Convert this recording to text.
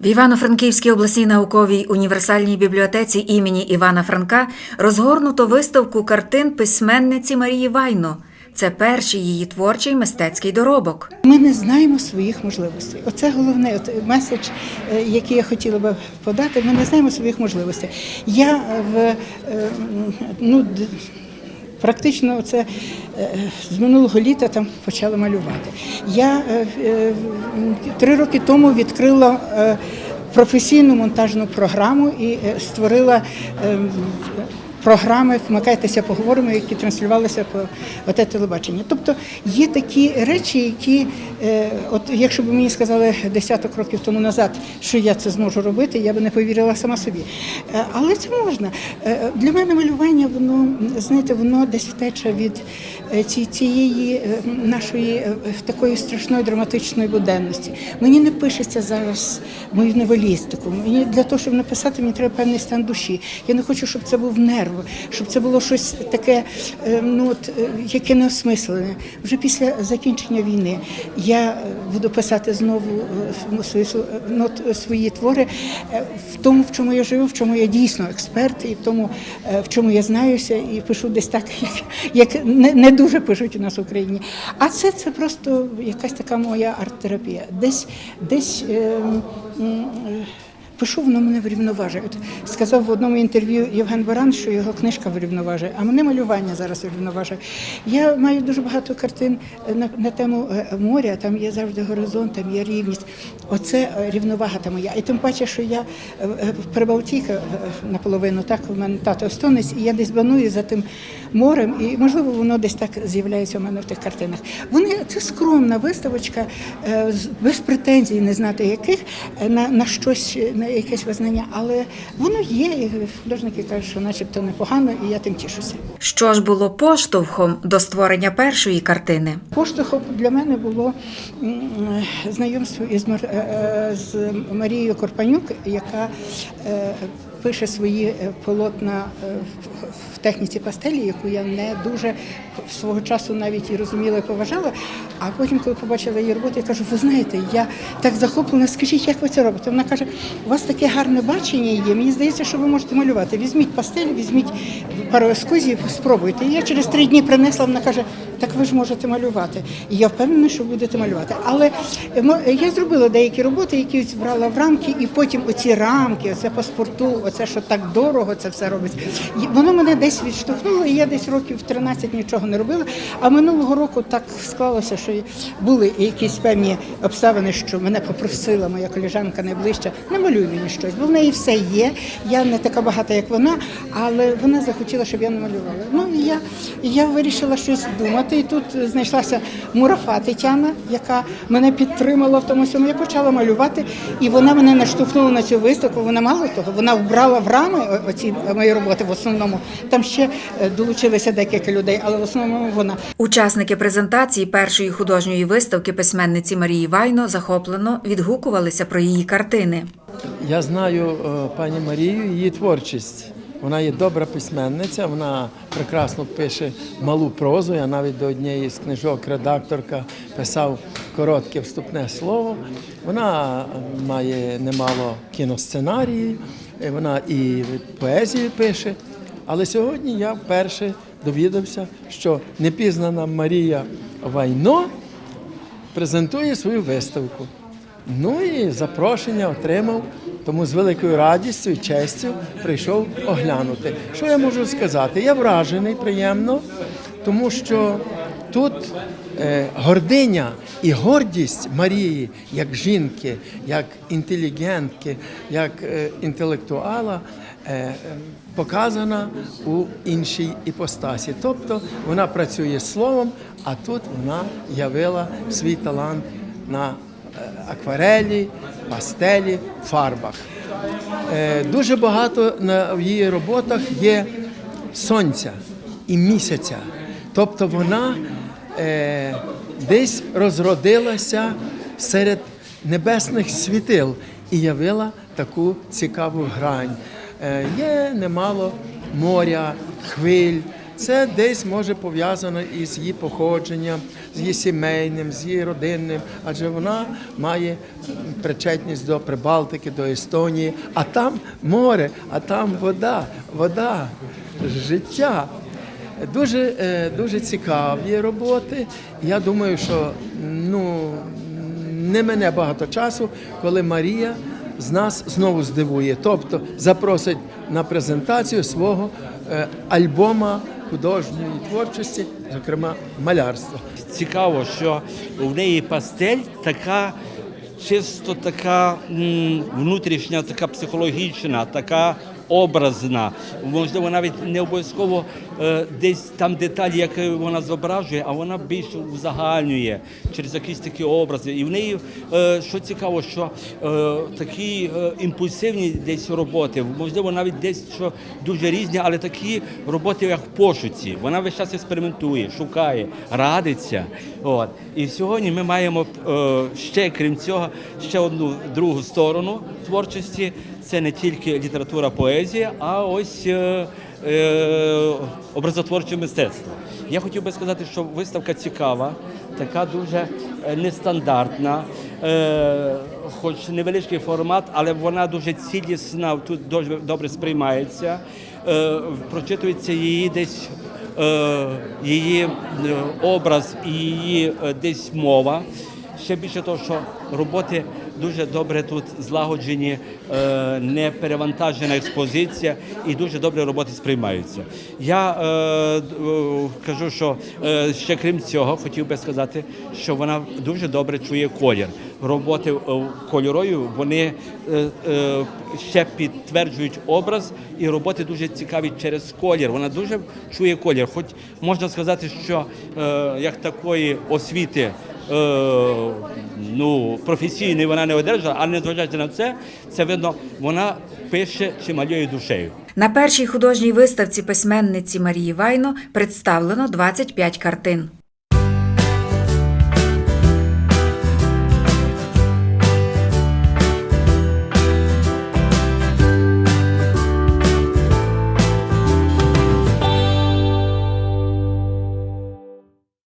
В Івано-Франківській обласній науковій універсальній бібліотеці імені Івана Франка розгорнуто виставку картин письменниці Марії Вайно. Це перший її творчий мистецький доробок. Ми не знаємо своїх можливостей. Оце головне от меседж, е, який я хотіла би подати. Ми не знаємо своїх можливостей. Я в е, ну практично це е, з минулого літа там почала малювати. Я е, е, три роки тому відкрила. Професійну монтажну програму і створила ем, програми Вмикайтеся, поговоримо, які транслювалися по ОТ телебачення. Тобто є такі речі, які, е, от якщо б мені сказали десяток років тому назад, що я це зможу робити, я би не повірила сама собі. Е, Але це можна. Е, Для мене малювання, воно знаєте, воно десь втече від ці- цієї нашої такої страшної драматичної буденності. Мені не пишеться зараз мою новелістику. Мені для того, щоб написати, мені треба певний стан душі. Я не хочу, щоб це був нерв, щоб це було щось таке, е, ну от е, яке не осмислене. Вже після закінчення війни я е, буду писати знову е, свої, ну, свої твори в тому, в чому я живу, в чому я дійсно експерт, і в тому, в чому я знаюся, і пишу десь так, як, як не, не дуже пишуть у нас в Україні. А це, це просто якась така моя арт-терапія. Десь, десь е, е, Пишу, воно мене врівноважує. От сказав в одному інтерв'ю Євген Баран, що його книжка врівноважує, а мене малювання зараз врівноважує. Я маю дуже багато картин на, на тему е, моря, там є завжди горизонт, там є рівність. Оце е, рівновага та моя. І тим паче, що я е, е, прибалтійка е, наполовину, так у мене тато естонець, і я десь баную за тим морем, і можливо воно десь так з'являється у мене в тих картинах. Вони це скромна виставочка, е, без претензій, не знати яких е, на, на щось, на якесь визнання, але воно є. І художники кажуть, що начебто непогано, і я тим тішуся. Що ж було поштовхом до створення першої картини? Поштовхом для мене було е, знайомство із з Марією Корпанюк, яка пише свої полотна в- техніці пастелі, яку я не дуже свого часу навіть і розуміла і поважала. А потім, коли побачила її роботу, я кажу: ви знаєте, я так захоплена, скажіть, як ви це робите? Вона каже: у вас таке гарне бачення є. Мені здається, що ви можете малювати. Візьміть пастель, візьміть пару ескузів, спробуйте. І я через три дні принесла, вона каже, так ви ж можете малювати. І я впевнена, що будете малювати. Але е, я зробила деякі роботи, які збрала в рамки, і потім оці рамки, оце паспорту, оце, що так дорого це все робиться. Воно мене десь відштовхнуло, і я десь років 13 нічого не робила. А минулого року так склалося, що були якісь певні обставини, що мене попросила моя коліжанка найближча, не малюй мені щось, бо в неї все є. Я не така багата, як вона, але вона захотіла, щоб я намалювала. Ну і я, я вирішила щось думати. І тут знайшлася Мурафа Тетяна, яка мене підтримала в тому всьому. Я почала малювати, і вона мене наштовхнула на цю виставку. Вона мало того, вона вбрала в рами оці мої роботи в основному. Там ще е, долучилися декілька людей, але в основному вона. Учасники презентації першої художньої виставки письменниці Марії Вайно захоплено відгукувалися про її картини. Я знаю е, пані Марію, її творчість. Вона є добра письменниця, вона прекрасно пише малу прозу. Я навіть до однієї з книжок редакторка писав коротке вступне слово. Вона має немало кіносценарії, е, вона і поезію пише. Але сьогодні я вперше довідався, що непізнана Марія Вайно презентує свою виставку. Ну і запрошення отримав, тому з великою радістю і честю прийшов оглянути. Що я можу сказати? Я вражений приємно, тому що тут е, гординя і гордість Марії як жінки, як інтелігентки, як е, інтелектуала. Е, е, Показана у іншій іпостасі, тобто вона працює словом, а тут вона явила свій талант на е, акварелі, пастелі, фарбах. Дуже багато в її роботах є сонця і місяця. Тобто вона десь розродилася серед небесних світил і явила таку цікаву грань. Е, є немало моря, хвиль. Це десь може пов'язано із її походженням з її сімейним, з її родинним, адже вона має причетність до Прибалтики, до Естонії, а там море, а там вода, вода, життя. Дуже, е, дуже цікаві роботи. Я думаю, що ну, не мене багато часу, коли Марія з нас знову здивує, тобто запросить на презентацію свого е, альбома художньої творчості, зокрема малярства. Цікаво, що в неї пастель така чисто така внутрішня, така психологічна, така образна. Можливо, навіть не обов'язково десь там деталі, які вона зображує, а вона більше узагальнює через якісь такі образи. І в неї, е, що цікаво, що е, такі е, імпульсивні десь роботи, можливо, навіть десь що дуже різні, але такі роботи, як в пошуці. Вона весь час експериментує, шукає, радиться. От. І сьогодні ми маємо е, ще, крім цього, ще одну другу сторону творчості. Це не тільки література, поезія, а ось е, образотворче мистецтво. Я хотів би сказати, що виставка цікава, така дуже е, нестандартна, е, хоч невеличкий формат, але вона дуже цілісна, тут дуже добре сприймається. Прочитується її десь її образ і її десь мова. Ще більше того, що роботи дуже добре тут злагоджені, е, не перевантажена експозиція і дуже добре роботи сприймаються. Я е, е, кажу, що е, ще крім цього, хотів би сказати, що вона дуже добре чує колір. Роботи кольорові вони ще підтверджують образ, і роботи дуже цікаві через колір. Вона дуже чує колір. Хоч можна сказати, що як такої освіти. Е, ну, професійний вона не одержала, але незважаючи на це, це видно, вона пише чи малює душею. На першій художній виставці письменниці Марії Вайно представлено 25 картин.